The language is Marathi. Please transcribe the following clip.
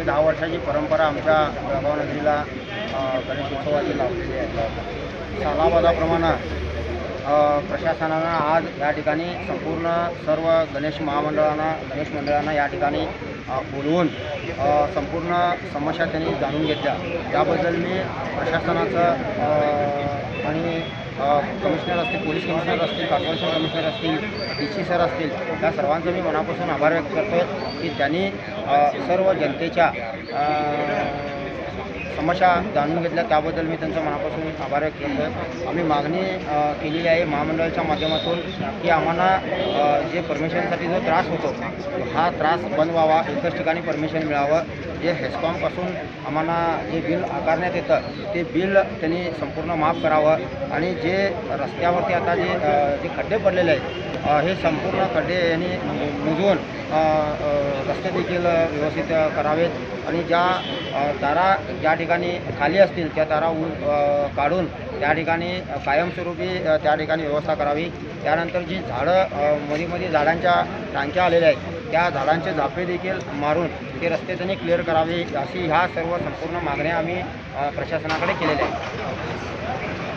एकशे दहा वर्षाची परंपरा आमच्या जळगाव नदीला गणेश गणेशोत्सवाची लावलेली आहे. सालाबादाप्रमाणे प्रशासनानं आज या ठिकाणी संपूर्ण सर्व गणेश महामंडळांना गणेश मंडळांना या ठिकाणी बोलवून संपूर्ण समस्या त्यांनी जाणून घेतल्या. त्याबद्दल मी प्रशासनाचं आणि कमिशनर असतील पोलीस कमिशनर असतील कॉर्पोरेशन कमिशनर असतील डी सी सर असतील या सर्वांचं मी मनापासून आभार व्यक्त करतो की त्यांनी सर्व जनतेच्या समस्या जाणून घेतल्या. त्याबद्दल मी त्यांचा मनापासून आभार व्यक्त करतो आम्ही मागणी केलेली आहे महामंडळाच्या माध्यमातून की आम्हाला जे परमिशनसाठी जो त्रास होतो हा त्रास बंद व्हावा. एकच ठिकाणी परमिशन मिळावं. जे हेस्कॉमपासून आम्हाला जे बिल आकारण्यात येतं ते बिल त्यांनी संपूर्ण माफ करावं. आणि जे रस्त्यावरती आता जे जे खड्डे पडलेले आहेत हे संपूर्ण खड्डे यांनी मुजवून रस्ते देखील व्यवस्थित करावेत आणि ज्या तारा ज्या ठिकाणी खाली असतील त्या तारा उ- काढून त्या ठिकाणी कायमस्वरूपी त्या ठिकाणी व्यवस्था करावी. त्यानंतर जी झाडं मधीमध्ये झाडांच्या टांक्या आलेल्या आहेत त्या झाडांचे झापे देखील मारून ते रस्ते त्यांनी क्लिअर करावे अशी ह्या सर्व संपूर्ण मागण्या आम्ही प्रशासनाकडे केलेल्या आहेत.